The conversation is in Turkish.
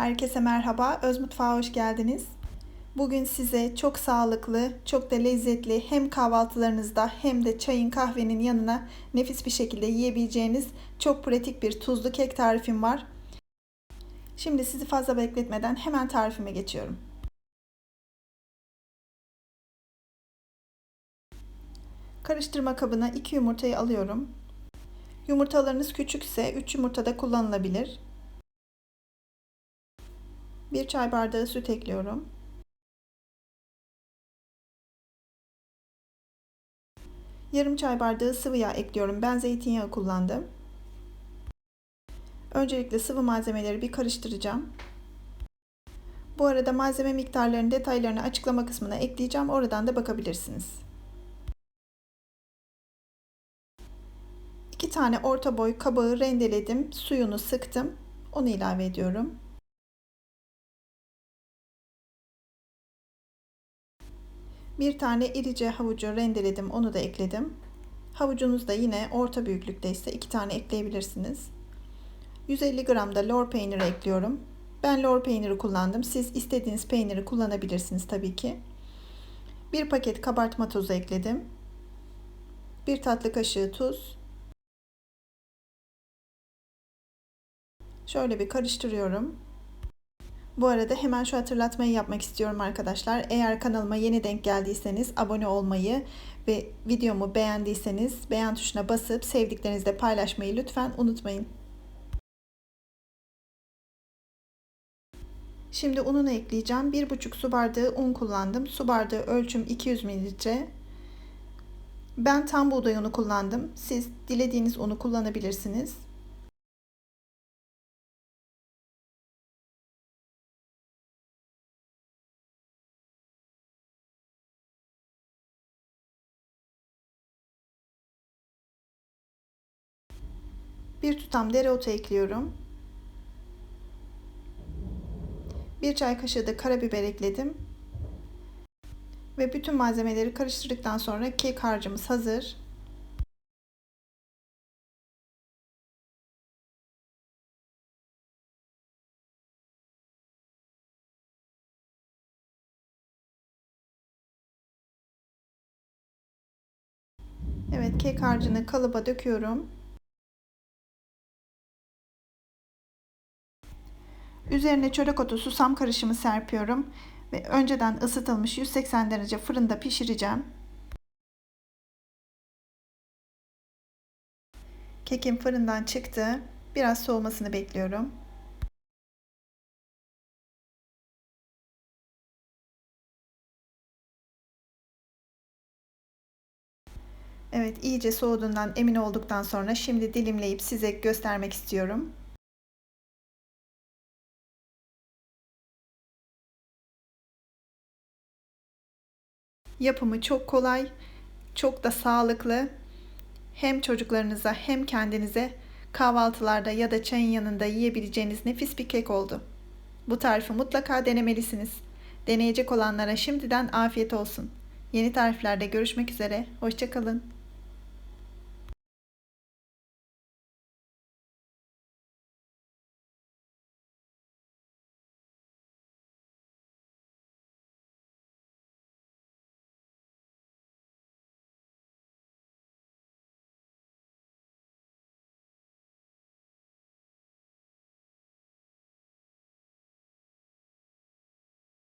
Herkese merhaba, Öz Mutfağa hoş geldiniz. Bugün size çok sağlıklı, çok da lezzetli hem kahvaltılarınızda hem de çayın kahvenin yanına nefis bir şekilde yiyebileceğiniz çok pratik bir tuzlu kek tarifim var. Şimdi sizi fazla bekletmeden hemen tarifime geçiyorum. Karıştırma kabına 2 yumurtayı alıyorum. Yumurtalarınız küçükse 3 yumurta da kullanılabilir. 1 çay bardağı süt ekliyorum. Yarım çay bardağı sıvı yağ ekliyorum. Ben zeytinyağı kullandım. Öncelikle sıvı malzemeleri bir karıştıracağım. Bu arada malzeme miktarlarının detaylarını açıklama kısmına ekleyeceğim. Oradan da bakabilirsiniz. 2 tane orta boy kabağı rendeledim. Suyunu sıktım. Onu ilave ediyorum. Bir tane irice havucu rendeledim. Onu da ekledim. Havucunuz da yine orta büyüklükte ise iki tane ekleyebilirsiniz. 150 gram da lor peyniri ekliyorum. Ben lor peyniri kullandım. Siz istediğiniz peyniri kullanabilirsiniz tabii ki. Bir paket kabartma tozu ekledim. Bir tatlı kaşığı tuz. Şöyle bir karıştırıyorum. Bu arada hemen şu hatırlatmayı yapmak istiyorum arkadaşlar. Eğer kanalıma yeni denk geldiyseniz abone olmayı ve videomu beğendiyseniz beğen tuşuna basıp sevdiklerinizle paylaşmayı lütfen unutmayın. Şimdi ununu ekleyeceğim. 1,5 su bardağı un kullandım. Su bardağı ölçüm 200 mililitre. Ben tam buğday unu kullandım. Siz dilediğiniz unu kullanabilirsiniz. Bir tutam dereotu ekliyorum. Bir çay kaşığı da karabiber ekledim. Ve bütün malzemeleri karıştırdıktan sonra kek harcımız hazır. Evet kek harcını kalıba döküyorum. Üzerine çörek otu susam karışımı serpiyorum ve önceden ısıtılmış 180 derece fırında pişireceğim. Kekim fırından çıktı. Biraz soğumasını bekliyorum. Evet, iyice soğuduğundan emin olduktan sonra şimdi dilimleyip size göstermek istiyorum. Yapımı çok kolay, çok da sağlıklı. Hem çocuklarınıza hem kendinize kahvaltılarda ya da çayın yanında yiyebileceğiniz nefis bir kek oldu. Bu tarifi mutlaka denemelisiniz. Deneyecek olanlara şimdiden afiyet olsun. Yeni tariflerde görüşmek üzere. Hoşçakalın.